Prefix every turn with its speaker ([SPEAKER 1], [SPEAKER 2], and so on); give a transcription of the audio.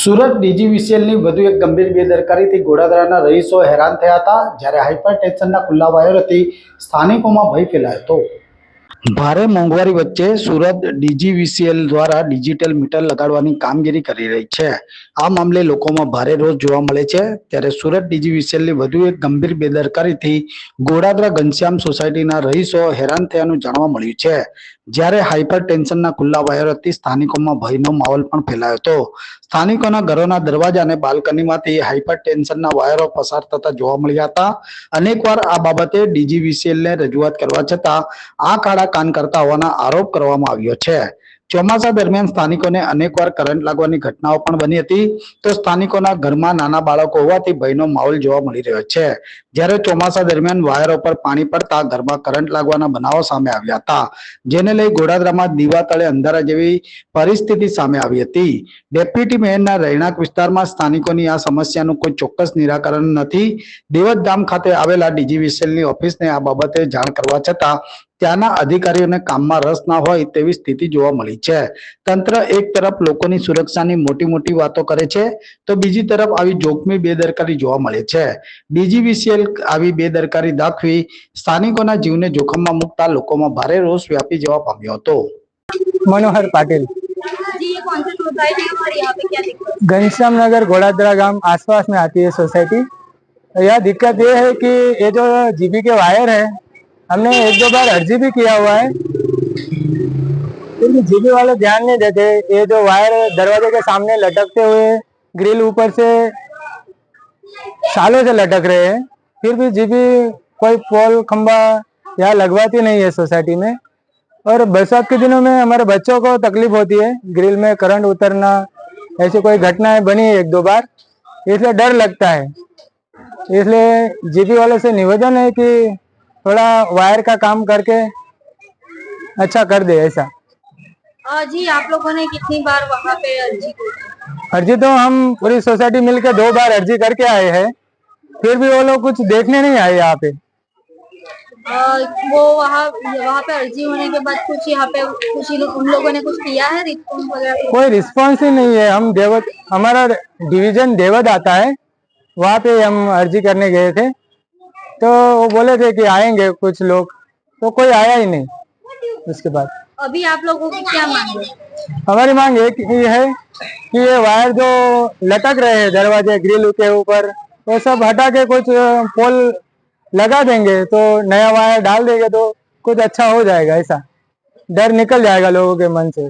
[SPEAKER 1] સુરત ડીજીવીસીએલની વધુ એક ગંભીર બેદરકારીથી ગોડાદરાના રહીશો હેરાન થયા હતા જ્યારે હાઇપર ટેન્શનના ખુલ્લા વાયરોથી સ્થાનિકોમાં ભય ફેલાયો હતો. ભારે મોંઘવારી વચ્ચે સુરત ડીજીવીસીએલ દ્વારા ડિજિટલ મીટર લગાડવાની કામગીરી કરી રહી છે. આ મામલે લોકોમાં ભારે રોષ જોવા મળે છે. ત્યારે સુરત ડીજીવીસીએલની વધુ એક ગંભીર બેદરકારીથી ગોડાદરા ઘનશ્યામ સોસાયટીના રહીશો હેરાન થયાનું જાણવા મળ્યું છે. જ્યારે હાઇપર ટેન્શનના ખુલ્લા વાયરથી સ્થાનિકોમાં ભયનો માહોલ પણ ફેલાયો હતો. સ્થાનિકોના ઘરોના દરવાજા અને બાલ્કનીમાંથી હાઇપર ટેન્શનના વાયરો પસાર થતા જોવા મળ્યા હતા. અનેકવાર આ બાબતે ડીજીવીસીએલને રજૂઆત કરવા છતાં આ કાળા કાન કરતા હોવાના આરોપ કરવામાં આવ્યો છે. ચોમાસા દરમિયાન સ્થાનિકોને અનેકવાર કરંટ લાગવાની ઘટનાઓ પણ બની હતી. તો સ્થાનિકોના ઘરમાં નાના બાળકો હોવાથી ભયનો માહોલ જોવા મળી રહ્યો છે. જ્યારે ચોમાસા દરમિયાન વાયરો પર પાણી પડતા ઘરમાં કરંટ લાગવાના બનાવો સામે આવ્યા હતા. જેને લઈ ગોડાદરામાં દીવા તળે અંધારા જેવી પરિસ્થિતિ સામે આવી હતી. ડેપ્યુટી મેયરના રહેણાંક વિસ્તારમાં સ્થાનિકોની આ સમસ્યાનું કોઈ ચોક્કસ નિરાકરણ નથી. દેવતધામ ખાતે આવેલા ડીજીવીસીએલની ઓફિસને આ બાબતે જાણ કરવા છતાં ત્યાંના અધિકારીઓને કામમાં રસ ના હોય તેવી સ્થિતિ જોવા મળી છે તંત્ર એક તરફ લોકોની સુરક્ષાની મોટી મોટી વાતો કરે છે તો બીજી તરફ આવી જોખમી બેદરકારી જોવા મળે છે ડીજીવીસીએલ આવી બેદરકારી દાખવી સ્થાનિકોના જીવને જોખમમાં મૂકતા લોકોમાં ભારે રોષ વ્યાપી જવા પામ્યો હતો
[SPEAKER 2] मनोहर पाटिल
[SPEAKER 3] जी ये कौन सी सोसाइटी है और यहाँ पे क्या दिक्कत
[SPEAKER 2] घनश्याम नगर घोड़ादरा गांव आसपास में आती है सोसाइटी यह दिक्कत ये है कि ये जो जीबी के वायर है हमने एक दो बार अर्जी भी किया हुआ है। जीबी वाले ध्यान नहीं देते, ये जो वायर दरवाजे के सामने लटकते हुए ग्रिल ऊपर से सालों से लटक रहे हैं, फिर भी जीबी कोई पोल, खंबा यहाँ लगवाती नहीं है सोसाइटी में। और बरसात के दिनों में हमारे बच्चों को तकलीफ़ होती है, ग्रिल में करंट उतरना, ऐसी कोई घटनाएँ बनी एक दो बार, इसलिए डर लगता है। इसलिए जीपी वालों से निवेदन है कि थोड़ा वायर का काम करके अच्छा कर दे ऐसा।
[SPEAKER 3] जी आप लोगों ने कितनी बार वहाँ पे अर्जी
[SPEAKER 2] अर्जी तो हम पूरी सोसाइटी मिलकर दो बार अर्जी करके आए हैं फिर भी वो लोग कुछ देखने नहीं आए यहाँ पे।
[SPEAKER 3] वो वहाँ वहाँ पे अर्जी होने के बाद कुछ यहाँ पे कुछ उन लोगों ने कुछ किया है रिस्पॉन्स वगैरह?
[SPEAKER 2] कोई रिस्पॉन्स ही नहीं है। हम देवत हमारा डिवीज़न देवत आता है वहाँ पे हम अर्जी करने गए थे। तो वो बोले थे कि आएँगे कुछ लोग तो कोई आया ही नहीं उसके बाद।
[SPEAKER 3] अभी आप लोगों की क्या मांग है?
[SPEAKER 2] हमारी मांग एक ही है कि ये वायर जो लटक रहे हैं दरवाजे ग्रिल के ऊपर वो सब हटा के कुछ पोल लगा देंगे तो नया वायर डाल देंगे तो कुछ अच्छा हो जाएगा ऐसा। डर निकल जाएगा लोगों के मन से।